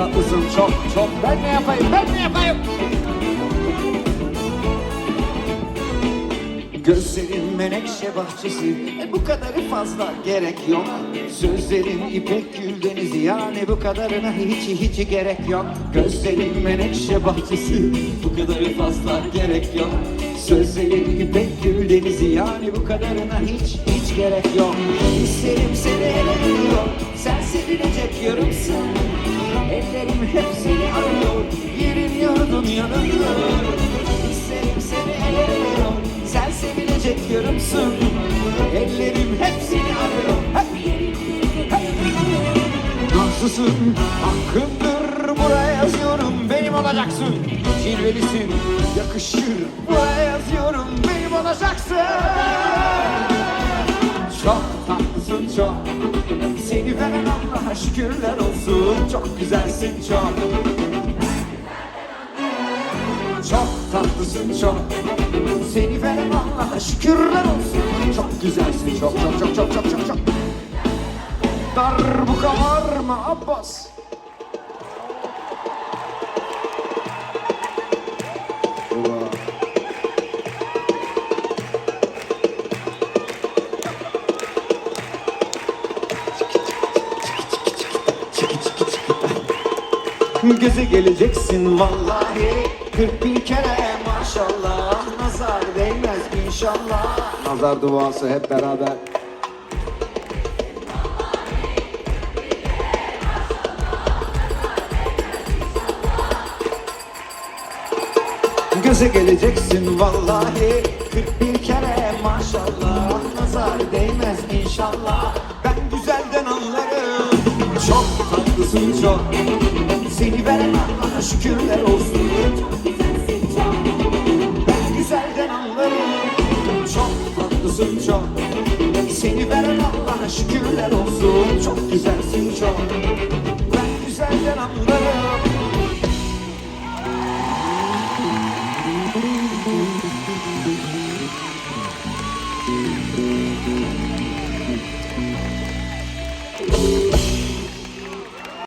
tatlısın çok çok. Ben ne yapayım ben ne yapayım? Gözlerin menekşe bahçesi e, Bu kadarı fazla gerek yok. Sözlerin ipek gül denizi Yani bu kadarına hiç hiç gerek yok. Gözlerin menekşe bahçesi Bu kadarı fazla gerek yok. Sözlerin ipek gül denizi Yani bu kadarına hiç hiç gerek yok. İsterim seni ele yok Sen sevilecek yorumsun Ellerim hep seni arıyor Yerin yurdun yanında İsterim seni ele veriyor Sen sevilecek yorumsun Ellerim hep seni arıyor Hep. Nazlısın, hakkındır Buraya yazıyorum, benim olacaksın. Cilvelisin, yakışır Buraya yazıyorum, benim olacaksın tatlısın çok Seni veren Allah'a şükürler olsun. Çok güzelsin çok. Çok tatlısın çok. Seni veren Allah'a şükürler olsun. Çok güzelsin çok çok çok çok çok çok çok. Darbuka var mı Abbas? Göze geleceksin vallahi. 40 bin kere maşallah. Nazar değmez inşallah. Nazar duası hep beraber. Göze geleceksin vallahi. 40 bin kere maşallah. Nazar değmez inşallah. Ben güzelden anlarım. Çok tatlısın çok Seni veren Allah'a şükürler olsun. Ben güzelden anlarım. Çok tatlısın çok. Seni veren Allah'a şükürler olsun. Çok güzelsin çok. Ben güzelden anlarım